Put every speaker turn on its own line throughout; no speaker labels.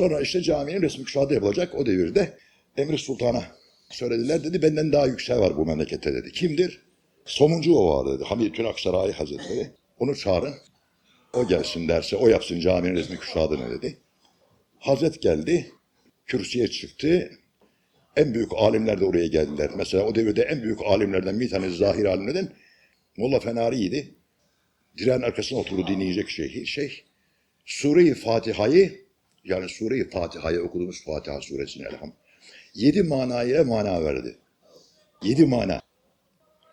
Sonra işte caminin resmi kuşağı yapılacak o devirde Emir Sultan'a söylediler dedi benden daha yüksek var bu memlekette dedi. Kimdir? Somuncu o var dedi. Hamidettin Aksaray Hazretleri. Onu çağırın. O gelsin derse o yapsın caminin resmi kuşağını dedi. Hazret geldi. Kürsüye çıktı. En büyük alimler de oraya geldiler. Mesela o devirde en büyük alimlerden bir tanesi zahir alimlerden Molla Fenari'ydi. Direğin arkasına oturdu dinleyecek şey. şey Sure-i Fatiha'yı yani Sure-i Fatiha'yı okuduğumuz Fatiha suresini elham. Yedi manaya mana verdi. Yedi mana.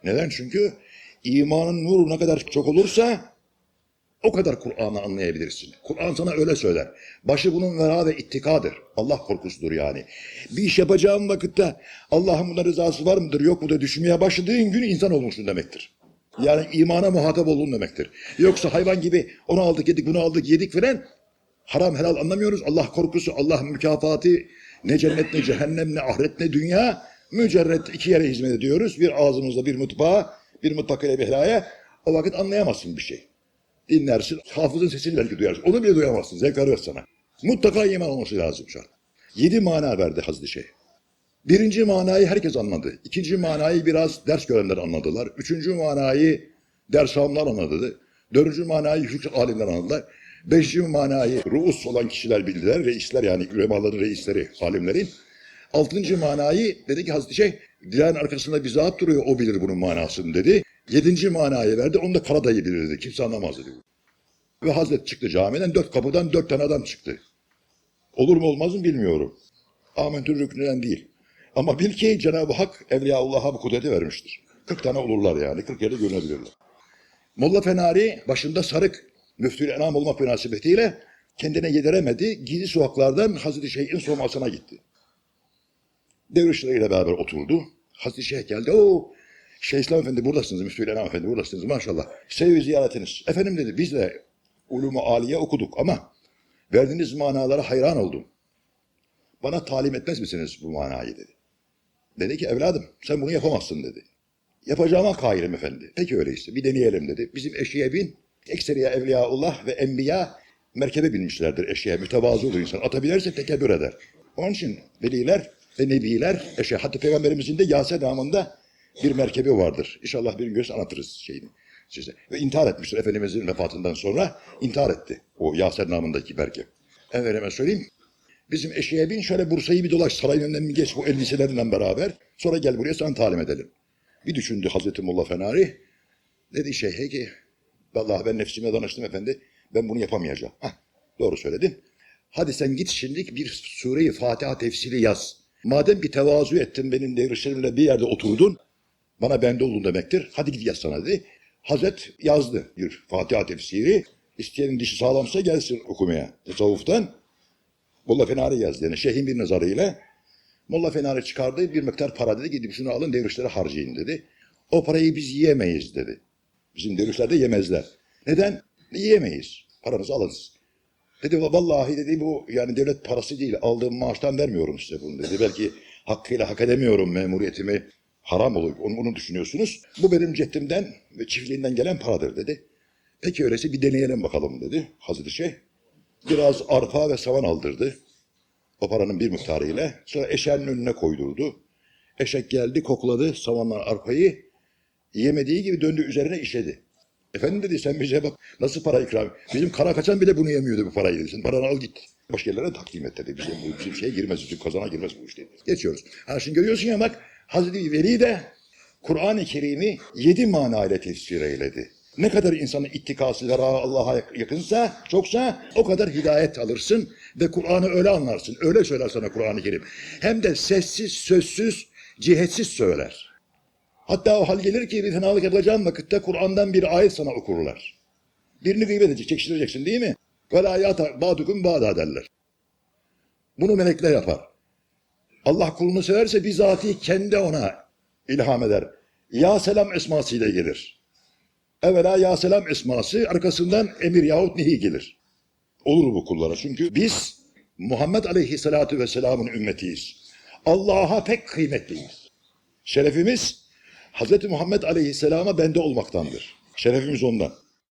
Neden? Çünkü imanın nuru ne kadar çok olursa o kadar Kur'an'ı anlayabilirsin. Kur'an sana öyle söyler. Başı bunun vera ve ittikadır. Allah korkusudur yani. Bir iş yapacağın vakitte Allah'ın buna rızası var mıdır yok mudur düşünmeye başladığın gün insan olmuşsun demektir. Yani imana muhatap oldun demektir. Yoksa hayvan gibi onu aldık yedik bunu aldık yedik falan haram helal anlamıyoruz. Allah korkusu, Allah mükafatı ne cennet ne cehennem ne ahiret ne dünya mücerret iki yere hizmet ediyoruz. Bir ağzımızda bir mutfağa, bir mutfak ile bir helaya. O vakit anlayamazsın bir şey. Dinlersin, hafızın sesini belki duyarsın. Onu bile duyamazsın, zevk arıyor sana. Mutlaka iman olması lazım an. Yedi mana verdi Hazreti Şeyh. Birinci manayı herkes anladı. İkinci manayı biraz ders görenler anladılar. Üçüncü manayı ders alanlar anladı. Dördüncü manayı yüksek alimler anladılar. Beşinci manayı ruus olan kişiler bildiler. Reisler yani ülemaların reisleri, alimlerin. Altıncı manayı dedi ki Hazreti Şeyh, dileğin arkasında bir zat duruyor, o bilir bunun manasını dedi. Yedinci manayı verdi, onu da Karadayı bilir dedi. Kimse anlamaz dedi. Ve Hazret çıktı camiden, dört kapıdan dört tane adam çıktı. Olur mu olmaz mı bilmiyorum. Amentü rüknüden değil. Ama bil ki Cenab-ı Hak Evliyaullah'a bu kudreti vermiştir. 40 tane olurlar yani. 40 yerde görünebilirler. Molla Fenari başında sarık müftül enam olmak münasebetiyle kendine yediremedi. Gizli sokaklardan Hazreti Şeyh'in somasına gitti. Dervişleriyle beraber oturdu. Hazreti Şeyh geldi. O Şeyh İslam Efendi buradasınız. Müftül enam Efendi buradasınız maşallah. Sevi ziyaretiniz. Efendim dedi biz de ulum-u aliye okuduk ama verdiğiniz manalara hayran oldum. Bana talim etmez misiniz bu manayı dedi. Dedi ki evladım sen bunu yapamazsın dedi. Yapacağıma kailim efendi. Peki öyleyse bir deneyelim dedi. Bizim eşeğe bin. Ekseriye evliyaullah ve enbiya merkebe binmişlerdir eşeğe. Mütevazı olur insan. Atabilirse tekebbür eder. Onun için veliler ve nebiler eşeğe. Hatta peygamberimizin de Yase namında bir merkebi vardır. İnşallah bir gün görürüz anlatırız şeyini size. Ve intihar etmiştir Efendimizin vefatından sonra intihar etti. O Yaser namındaki merkep. Efendime söyleyeyim. Bizim eşeğe bin şöyle Bursa'yı bir dolaş sarayın önünden bir geç bu elbiselerinden beraber. Sonra gel buraya sana talim edelim. Bir düşündü Hazreti Molla Fenari. Dedi şeyhe ki vallahi ben nefsime danıştım efendi. Ben bunu yapamayacağım. Hah, doğru söyledin. Hadi sen git şimdi bir sureyi Fatiha tefsiri yaz. Madem bir tevazu ettin benim devrişlerimle bir yerde oturdun. Bana bende oldun demektir. Hadi git yaz sana dedi. Hazret yazdı bir Fatiha tefsiri. İsteyenin dişi sağlamsa gelsin okumaya. Tasavvuftan. Molla Fenari yazdı yani şeyhin bir nazarıyla. Molla Fenari çıkardı bir miktar para dedi gidip şunu alın devrişlere harcayın dedi. O parayı biz yiyemeyiz dedi. Bizim devrişler de yemezler. Neden? Yiyemeyiz. Paranızı alınız. Dedi vallahi dedi bu yani devlet parası değil aldığım maaştan vermiyorum size bunu dedi. Belki hakkıyla hak edemiyorum memuriyetimi haram olur onu, onu düşünüyorsunuz. Bu benim ceddimden ve çiftliğinden gelen paradır dedi. Peki öyleyse bir deneyelim bakalım dedi Hazreti Şeyh biraz arpa ve savan aldırdı. O paranın bir miktarıyla. Sonra eşeğin önüne koydurdu. Eşek geldi, kokladı savanla arpayı. Yemediği gibi döndü üzerine işledi. Efendim dedi sen bize bak nasıl para ikram. Bizim kara kaçan bile bunu yemiyordu bu parayı dedi. Sen paranı al git. Başka yerlere takdim et dedi. Bizim, bu, bizim şeye girmez, bizim kazana girmez bu iş dedi. Geçiyoruz. Ha şimdi görüyorsun ya bak Hazreti Veli de Kur'an-ı Kerim'i yedi mana ile tefsir eyledi. Ne kadar insanın ittikası ve Allah'a yakınsa, çoksa o kadar hidayet alırsın ve Kur'an'ı öyle anlarsın. Öyle söyler sana Kur'an-ı Kerim. Hem de sessiz, sözsüz, cihetsiz söyler. Hatta o hal gelir ki bir fenalık yapacağın vakitte Kur'an'dan bir ayet sana okurlar. Birini gıybet edecek, çekiştireceksin değil mi? Ve la yata ba'dukum ba'da derler. Bunu melekler yapar. Allah kulunu severse bizatihi kendi ona ilham eder. Ya selam esmasıyla gelir. Evvela ya selam esması arkasından emir yahut nehi gelir. Olur bu kullara çünkü biz Muhammed Aleyhisselatü Vesselam'ın ümmetiyiz. Allah'a pek kıymetliyiz. Şerefimiz Hz. Muhammed Aleyhisselam'a bende olmaktandır. Şerefimiz ondan.